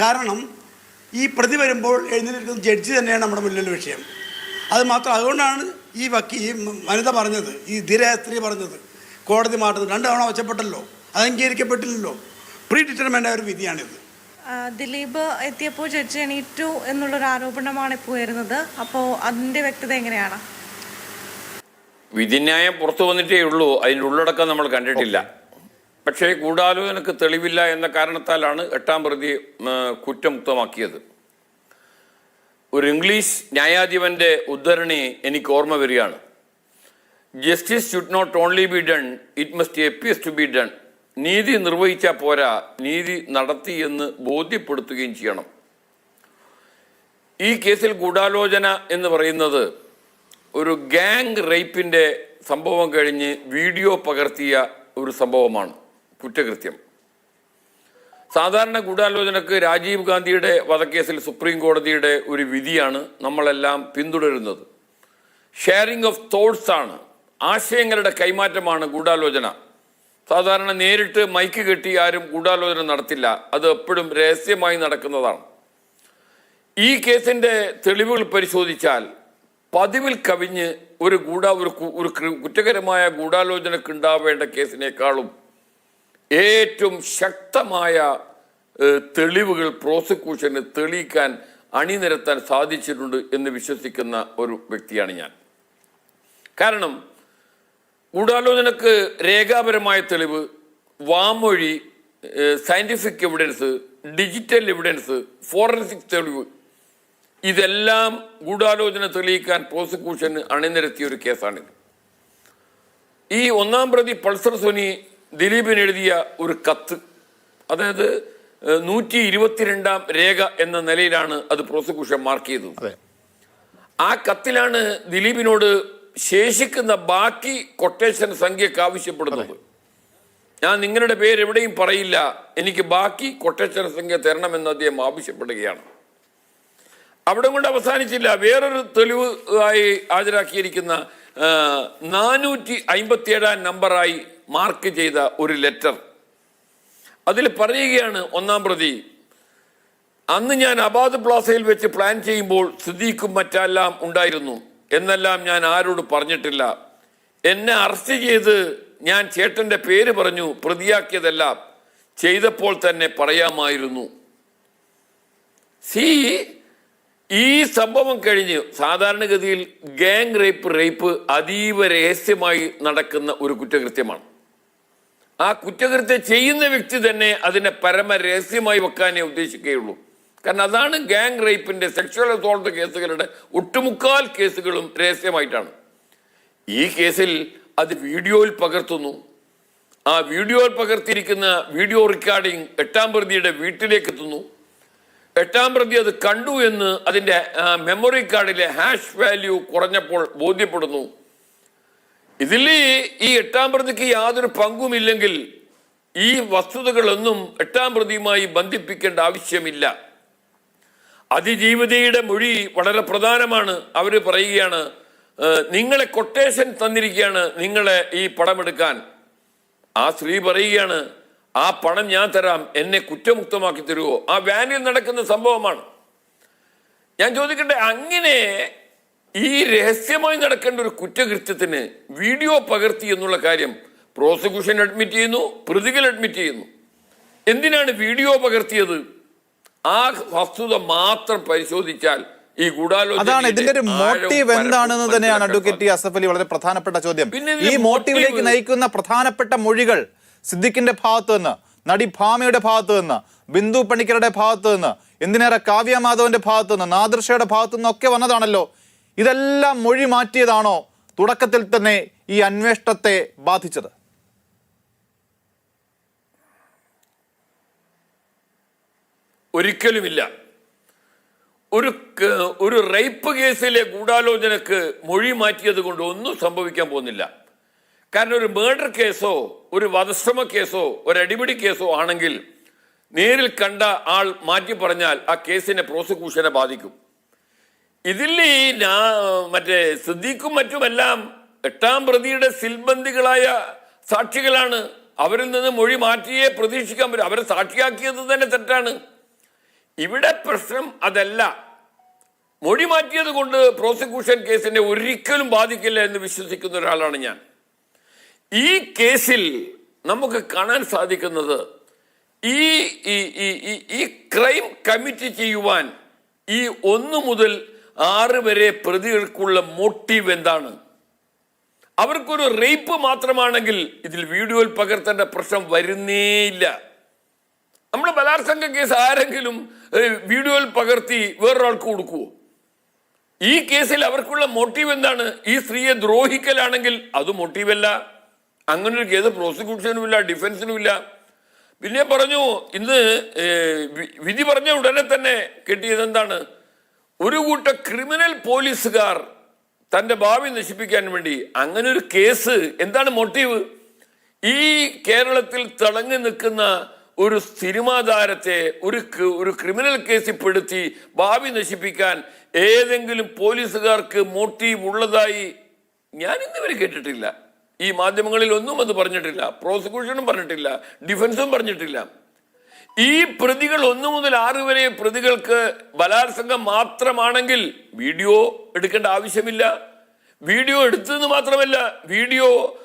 കാരണം ഈ പ്രതി വരുമ്പോൾ എഴുന്നേൽക്കുന്ന ജഡ്ജി തന്നെയാണ് നമ്മുടെ മുന്നിലുള്ള വിഷയം. അത് മാത്രം അതുകൊണ്ടാണ് ഈ വക്കീ ഈ വനിത പറഞ്ഞത് ഈ ധീര സ്ത്രീ പറഞ്ഞത്. കോടതി മാറ്റത് രണ്ട് തവണ ഒച്ചപ്പെട്ടല്ലോ അത് അംഗീകരിക്കപ്പെട്ടില്ലല്ലോ. പ്രീ ഡിറ്റർമെന്റ് ഒരു വിധിയാണിത്. ദിലീപ് എത്തിയപ്പോൾ ജഡ്ജി എണീറ്റു എന്നുള്ളൊരു ആരോപണമാണ് ഇപ്പോൾ വരുന്നത് അപ്പോൾ അതിന്റെ വ്യക്തത എങ്ങനെയാണ്? വിധിന്യായം പുറത്തു വന്നിട്ടേ ഉള്ളൂ. അതിന്റെ ഉള്ളടക്കം നമ്മൾ കണ്ടിട്ടില്ല. പക്ഷേ ഗൂഢാലോചനക്ക് തെളിവില്ല എന്ന കാരണത്താലാണ് എട്ടാം പ്രതി കുറ്റമുക്തമാക്കിയത് ഒരു ഇംഗ്ലീഷ് ന്യായാധിപന്റെ ഉദ്ധരണി എനിക്ക് ഓർമ്മ വരികയാണ്. Justice should not only be done it must appears to be done. നീതി നിർവഹിച്ചാൽ പോരാ നീതി നടത്തി എന്ന് ബോധ്യപ്പെടുത്തുകയും ചെയ്യണം. ഈ കേസിൽ ഗൂഢാലോചന എന്ന് പറയുന്നത് ഒരു ഗാങ് റേപ്പിന്റെ സംഭവം കഴിഞ്ഞ് വീഡിയോ പകർത്തിയ ഒരു സംഭവമാണ്. കുറ്റകൃത്യം. സാധാരണ ഗൂഢാലോചനക്ക് രാജീവ് ഗാന്ധിയുടെ വധക്കേസിൽ സുപ്രീം കോടതിയുടെ ഒരു വിധിയാണ് നമ്മളെല്ലാം പിന്തുടരുന്നത്. ഷെയറിംഗ് ഓഫ് തോട്ട്സ് ആണ് ആശയങ്ങളുടെ കൈമാറ്റമാണ് ഗൂഢാലോചന. സാധാരണ നേരിട്ട് മൈക്ക് കെട്ടി ആരും ഗൂഢാലോചന നടത്തില്ല അത് എപ്പോഴും രഹസ്യമായി നടക്കുന്നതാണ്. ഈ കേസിന്റെ തെളിവുകൾ പരിശോധിച്ചാൽ പതിവിൽ കവിഞ്ഞ് ഒരു ഗൂഢ ഒരു കുറ്റകരമായ ഗൂഢാലോചനക്ക് ഉണ്ടാവേണ്ട കേസിനേക്കാളും ഏറ്റവും ശക്തമായ തെളിവുകൾ പ്രോസിക്യൂഷന് തെളിയിക്കാൻ അണിനിരത്താൻ സാധിച്ചിട്ടുണ്ട് എന്ന് വിശ്വസിക്കുന്ന ഒരു വ്യക്തിയാണ് ഞാൻ. കാരണം ഗൂഢാലോചനക്ക് രേഖാപരമായ തെളിവ് വാമൊഴി scientific evidence digital evidence forensic തെളിവ് ഇതെല്ലാം ഗൂഢാലോചന തെളിയിക്കാൻ പ്രോസിക്യൂഷന് അണിനിരത്തിയ ഒരു കേസാണിത്. ഈ ഒന്നാം പ്രതി പൾസർ സോനി ദിലീപിന് എഴുതിയ ഒരു കത്ത്. അതായത് നൂറ്റി ഇരുപത്തിരണ്ടാം രേഖ എന്ന നിലയിലാണ് അത് പ്രോസിക്യൂഷൻ മാർക്ക് ചെയ്തത്. ആ കത്തിലാണ് ദിലീപിനോട് ശേഷിക്കുന്ന ബാക്കി കൊട്ടേഷൻ സംഖ്യക്ക് ആവശ്യപ്പെടുന്നത്. ഞാൻ നിങ്ങളുടെ പേര് എവിടെയും പറയില്ല. എനിക്ക് ബാക്കി കൊട്ടേഷൻ സംഖ്യ തരണമെന്ന് അദ്ദേഹം ആവശ്യപ്പെടുകയാണ്. അവിടെ കൊണ്ട് അവസാനിച്ചില്ല. വേറൊരു തെളിവ് ആയി ഹാജരാക്കിയിരിക്കുന്ന നാനൂറ്റി അമ്പത്തി ഏഴാം നമ്പറായി മാർക്ക് ചെയ്ത ഒരു ലെറ്റർ അതിൽ പറയുകയാണ് ഒന്നാം പ്രതി അന്ന് ഞാൻ അബാദ് പ്ലാസയിൽ വെച്ച് പ്ലാൻ ചെയ്യുമ്പോൾ സിദ്ദീഖും മറ്റെല്ലാം ഉണ്ടായിരുന്നു. എന്നെല്ലാം ഞാൻ ആരോട് പറഞ്ഞിട്ടില്ല. എന്നെ അറസ്റ്റ് ചെയ്ത് ഞാൻ ചേട്ടന്റെ പേര് പറഞ്ഞു പ്രതിയാക്കിയതെല്ലാം ചെയ്തപ്പോൾ തന്നെ പറയാമായിരുന്നു. സി ഈ സംഭവം കഴിഞ്ഞ് സാധാരണഗതിയിൽ ഗാങ് റേപ്പ് റേപ്പ് അതീവ രഹസ്യമായി നടക്കുന്ന ഒരു കുറ്റകൃത്യമാണ്. ആ കുറ്റകൃത്യം ചെയ്യുന്ന വ്യക്തി തന്നെ അതിനെ പരമ രഹസ്യമായി വെക്കാനേ ഉദ്ദേശിക്കുകയുള്ളൂ. കാരണം അതാണ് ഗാങ് റേപ്പിന്റെ സെക്ഷൽ അസോൾട്ട് കേസുകളുടെ ഒട്ടുമുക്കാൽ കേസുകളും രഹസ്യമായിട്ടാണ്. ഈ കേസിൽ അത് വീഡിയോയിൽ പകർത്തുന്നു. ആ വീഡിയോയിൽ പകർത്തിയിരിക്കുന്ന വീഡിയോ റെക്കോർഡിംഗ് എട്ടാം പ്രതിയുടെ വീട്ടിലേക്ക് എത്തുന്നു എട്ടാം പ്രതി അത് കണ്ടു എന്ന് അതിന്റെ മെമ്മറി കാർഡിലെ ഹാഷ് വാല്യൂ കുറഞ്ഞപ്പോൾ ബോധ്യപ്പെടുന്നു. ഇതിൽ ഈ എട്ടാം പ്രതിക്ക് യാതൊരു പങ്കുമില്ലെങ്കിൽ ഈ വസ്തുതകളൊന്നും എട്ടാം പ്രതിയുമായി ബന്ധിപ്പിക്കേണ്ട ആവശ്യമില്ല. അതിജീവിതയുടെ മൊഴി വളരെ പ്രധാനമാണ്. അവർ പറയുകയാണ് നിങ്ങളെ കൊട്ടേഷൻ തന്നിരിക്കുകയാണ് നിങ്ങളെ ഈ പടമെടുക്കാൻ. ആ സ്ത്രീ പറയുകയാണ് ആ പണം ഞാൻ തരാം എന്നെ കുറ്റമുക്തമാക്കി തരുമോ ആ വാനിൽ നടക്കുന്ന സംഭവമാണ്. ഞാൻ ചോദിക്കട്ടെ അങ്ങനെ ഈ രഹസ്യമായി നടക്കേണ്ട ഒരു കുറ്റകൃത്യത്തിന് വീഡിയോ പകർത്തി എന്നുള്ള കാര്യം പ്രോസിക്യൂഷൻ അഡ്മിറ്റ് ചെയ്യുന്നു പ്രതികൾ അഡ്മിറ്റ് ചെയ്യുന്നു. എന്തിനാണ് വീഡിയോ പകർത്തിയത്? ആ വസ്തുത മാത്രം പരിശോധിച്ചാൽ ഈ അതാണ് ഇതിന്റെ ഒരു മോട്ടീവ് എന്താണെന്ന് തന്നെയാണ് അഡ്വക്കേറ്റ് അസഫലി അസഫ് അലി വളരെ പ്രധാനപ്പെട്ട ചോദ്യം. ഈ മോട്ടീവിലേക്ക് നയിക്കുന്ന പ്രധാനപ്പെട്ട മൊഴികൾ സിദ്ദിഖിന്റെ ഭാഗത്തു നിന്ന് നടി ഭാമയുടെ ഭാഗത്തു നിന്ന് ബിന്ദു പണിക്കരുടെ ഭാഗത്തു നിന്ന് എന്തിനേറെ കാവ്യ മാധവന്റെ ഭാഗത്തു നിന്ന് നാദൃശയുടെ ഭാഗത്തു നിന്നൊക്കെ വന്നതാണല്ലോ. ഇതെല്ലാം മൊഴി മാറ്റിയതാണോ തുടക്കത്തിൽ തന്നെ ഈ അന്വേഷണത്തെ ബാധിച്ചത്? ഒരിക്കലുമില്ല. ഒരു ഒരു റേപ്പ് കേസിലെ ഗൂഢാലോചനക്ക് മൊഴി മാറ്റിയത് കൊണ്ട് ഒന്നും സംഭവിക്കാൻ പോകുന്നില്ല. കാരണം ഒരു മേർഡർ കേസോ ഒരു വധശ്രമ കേസോ ഒരു അടിപിടി കേസോ ആണെങ്കിൽ നേരിൽ കണ്ട ആൾ മാറ്റി പറഞ്ഞാൽ ആ കേസിനെ പ്രോസിക്യൂഷനെ ബാധിക്കും. ഇതിൽ ഈ മറ്റേ സിദ്ദീഖും മറ്റുമെല്ലാം എട്ടാം പ്രതിയുടെ സിൽബന്ദികളായ സാക്ഷികളാണ്. അവരിൽ നിന്ന് മൊഴി മാറ്റിയേ പ്രതീക്ഷിക്കാൻ പറ്റും. അവരെ സാക്ഷിയാക്കിയത് തന്നെ തെറ്റാണ്. ഇവിടെ പ്രശ്നം അതല്ല. മൊഴി മാറ്റിയത് കൊണ്ട് പ്രോസിക്യൂഷൻ കേസിനെ ഒരിക്കലും ബാധിക്കില്ല എന്ന് വിശ്വസിക്കുന്ന ഒരാളാണ് ഞാൻ. ഈ കേസിൽ നമുക്ക് കാണാൻ സാധിക്കുന്നത് ഈ ഈ ക്രൈം കമ്മിറ്റ് ചെയ്യുവാൻ ഈ ഒന്ന് മുതൽ ആറ് വരെ പ്രതികൾക്കുള്ള മോട്ടീവ് എന്താണ്? അവർക്കൊരു റേപ്പ് മാത്രമാണെങ്കിൽ ഇതിൽ വീഡിയോയിൽ പകർത്തേണ്ട പ്രശ്നം വരുന്നേയില്ല നമ്മുടെ ബലാത്സംഗ കേസ് ആരെങ്കിലും വീഡിയോയിൽ പകർത്തി വേറൊരാൾക്ക് കൊടുക്കുവോ? ഈ കേസിൽ അവർക്കുള്ള മോട്ടീവ് എന്താണ്? ഈ സ്ത്രീയെ ദ്രോഹിക്കലാണെങ്കിൽ അത് മോട്ടീവല്ല അങ്ങനെ ഒരു കേസ് പ്രോസിക്യൂഷനും ഇല്ല ഡിഫൻസിനും ഇല്ല പിന്നെ പറഞ്ഞു ഇന്ന് വിധി പറഞ്ഞ ഉടനെ തന്നെ കിട്ടിയത് എന്താണ്? ഒരു കൂട്ട ക്രിമിനൽ പോലീസുകാർ തന്റെ ഭാവി നശിപ്പിക്കാൻ വേണ്ടി അങ്ങനെ ഒരു കേസ് എന്താണ് മോട്ടീവ്? ഈ കേരളത്തിൽ തിളങ്ങി നിൽക്കുന്ന ഒരു സിനിമാതാരത്തെ ഒരു ഒരു ക്രിമിനൽ കേസിൽ പെടുത്തി ഭാവി നശിപ്പിക്കാൻ ഏതെങ്കിലും പോലീസുകാർക്ക് മോട്ടീവ് ഉള്ളതായി ഞാൻ കേട്ടിട്ടില്ല. ഈ മാധ്യമങ്ങളിൽ ഒന്നും അത് പറഞ്ഞിട്ടില്ല. പ്രോസിക്യൂഷനും പറഞ്ഞിട്ടില്ല. ഡിഫൻസും പറഞ്ഞിട്ടില്ല. ഈ പ്രതികൾ ഒന്നു മുതൽ ആറ് വരെ പ്രതികൾക്ക് ബലാത്സംഗം മാത്രമാണെങ്കിൽ വീഡിയോ എടുക്കേണ്ട ആവശ്യമില്ല. വീഡിയോ എടുത്തതെന്ന് മാത്രമല്ല വീഡിയോ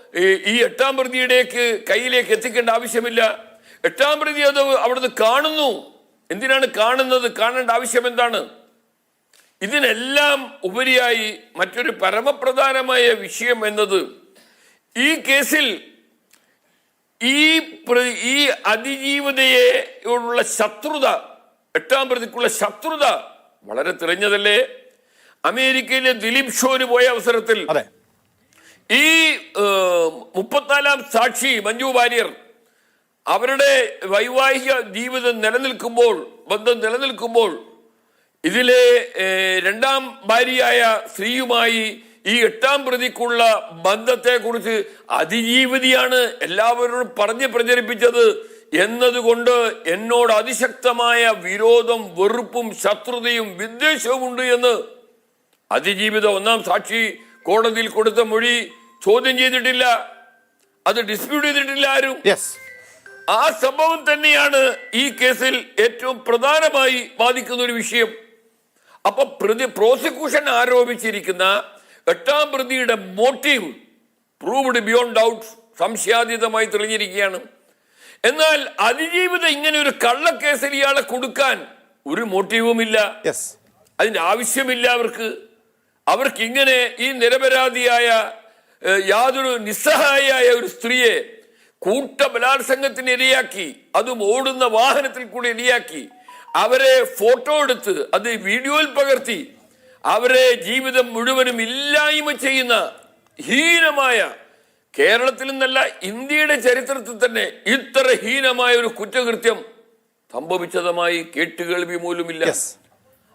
ഈ- എട്ടാം പ്രതിയുടേക്ക് കയ്യിലേക്ക് എത്തിക്കേണ്ട ആവശ്യമില്ല. എട്ടാം പ്രതി അത് അവിടുന്ന് കാണുന്നു. എന്തിനാണ് കാണുന്നത്? കാണേണ്ട ആവശ്യം എന്താണ്? ഇതിനെല്ലാം ഉപരിയായി മറ്റൊരു പരമപ്രധാനമായ വിഷയം എന്നത് ഈ കേസിൽ ഈ ഈ അതിജീവതയെയോടുള്ള ശത്രുത എട്ടാം പ്രതിക്കുള്ള ശത്രുത വളരെ തെളിഞ്ഞതല്ലേ അമേരിക്കയിലെ ദിലീപ് ഷോന് പോയ അവസരത്തിൽ അതെ. ഈ മുപ്പത്തിനാലാം സാക്ഷി മഞ്ജു വാര്യർ അവരുടെ വൈവാഹിക ജീവിതം നിലനിൽക്കുമ്പോൾ ബന്ധം നിലനിൽക്കുമ്പോൾ ഇതിലെ രണ്ടാം ഭാര്യയായ സ്ത്രീയുമായി ഈ എട്ടാം പ്രതിക്കുള്ള ബന്ധത്തെക്കുറിച്ച് അതിജീവിതിയാണ് എല്ലാവരോടും പറഞ്ഞ് പ്രചരിപ്പിച്ചത് എന്നതുകൊണ്ട് എന്നോട് അതിശക്തമായ വിരോധം വെറുപ്പും ശത്രുതയും വിദ്വേഷവും ഉണ്ട് എന്ന് അതിജീവിത ഒന്നാം സാക്ഷി കോടതിയിൽ കൊടുത്ത മൊഴി ചോദ്യം ചെയ്തിട്ടില്ല. അത് ഡിസ്പ്യൂട്ട് ചെയ്തിട്ടില്ല ആരും. ആ സംഭവം തന്നെയാണ് ഈ കേസിൽ ഏറ്റവും പ്രധാനമായി ബാധിക്കുന്ന ഒരു വിഷയം. അപ്പൊ പ്രതി പ്രോസിക്യൂഷൻ ആരോപിച്ചിരിക്കുന്ന എട്ടാം പ്രതിയുടെ മോട്ടീവ് പ്രൂവ്ഡ് ബിയോണ്ട് ഡൗട്ട് സംശയാതീതമായി തെളിഞ്ഞിരിക്കുകയാണ്. എന്നാൽ അതിജീവിത ഇങ്ങനെ ഒരു കള്ളക്കേസിൽ ഇയാളെ കൊടുക്കാൻ ഒരു മോട്ടീവുമില്ല യെസ് അതിന്റെ ആവശ്യമില്ല അവർക്ക്. അവർക്ക് ഇങ്ങനെ ഈ നിരപരാധിയായ യാതൊരു നിസ്സഹായിയായ ഒരു സ്ത്രീയെ കൂട്ട ബലാത്സംഗത്തിന് ഇരയാക്കി അതും ഓടുന്ന വാഹനത്തിൽ കൂടി ഇരയാക്കി അവരെ ഫോട്ടോ എടുത്ത് അത് വീഡിയോയിൽ പകർത്തി അവരെ ജീവിതം മുഴുവനും ഇല്ലായ്മ ചെയ്യുന്ന ഹീനമായ കേരളത്തിൽ നിന്നല്ല ഇന്ത്യയുടെ ചരിത്രത്തിൽ തന്നെ ഇത്ര ഹീനമായ ഒരു കുറ്റകൃത്യം സംഭവിച്ചതുമായി കേട്ടുകേൾവി മൂലമില്ല.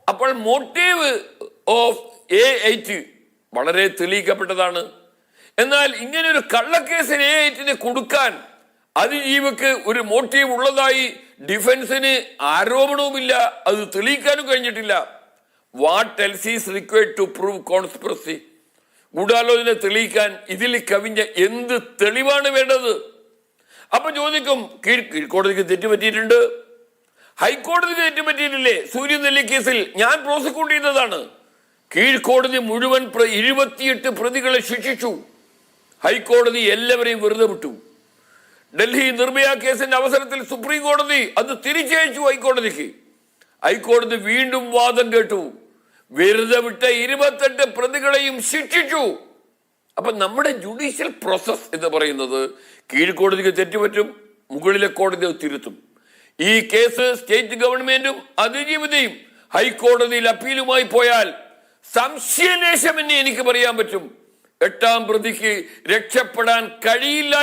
അപ്പോൾ മോട്ടീവ് ഓഫ് എ എയ്റ്റ് വളരെ തെളിയിക്കപ്പെട്ടതാണ്. എന്നാൽ ഇങ്ങനെ ഒരു കള്ളക്കേസിന് എ എയ്റ്റിന് കൊടുക്കാൻ അതിജീവക്ക് ഒരു മോട്ടീവ് ഉള്ളതായി ഡിഫൻസിന് ആരോപണവുമില്ല. അത് തെളിയിക്കാനും കഴിഞ്ഞിട്ടില്ല. What else is required to prove conspiracy ഗൂഢാലോചന തെളിയിക്കാൻ ഇതിൽ കവിഞ്ഞ എന്ത് തെളിവാണ് വേണ്ടത്? അപ്പൊ ചോദിക്കും കീഴ് കീഴ്ക്കോടതിക്ക് തെറ്റുപറ്റിയിട്ടുണ്ട് ഹൈക്കോടതിക്ക് തെറ്റുപറ്റിയിട്ടില്ലേ സൂര്യൻ നെല്ലി കേസിൽ ഞാൻ പ്രോസിക്യൂട്ട് ചെയ്തതാണ് കീഴ്ക്കോടതി മുഴുവൻ ഇരുപത്തിയെട്ട് പ്രതികളെ ശിക്ഷിച്ചു. ഹൈക്കോടതി എല്ലാവരെയും വെറുതെ വിട്ടു. ഡൽഹി നിർഭയ കേസിന്റെ അവസരത്തിൽ സുപ്രീം കോടതി അത് തിരിച്ചയച്ചു ഹൈക്കോടതിക്ക്. ഹൈക്കോടതി വീണ്ടും വാദം കേട്ടു. വെറുതെ വിട്ട ഇരുപത്തെട്ട് പ്രതികളെയും ശിക്ഷിച്ചു. അപ്പൊ നമ്മുടെ ജുഡീഷ്യൽ പ്രോസസ് എന്ന് പറയുന്നത് കീഴ്ക്കോടതിക്ക് തെറ്റുപറ്റും മുകളിലെ കോടതി തിരുത്തും. ഈ കേസ് സ്റ്റേറ്റ് ഗവൺമെന്റും അതിജീവിതയും ഹൈക്കോടതിയിൽ അപ്പീലുമായി പോയാൽ സംശയലേശം എന്നെ എനിക്ക് പറയാൻ പറ്റും. എട്ടാം പ്രതിക്ക് രക്ഷപ്പെടാൻ കഴിയില്ല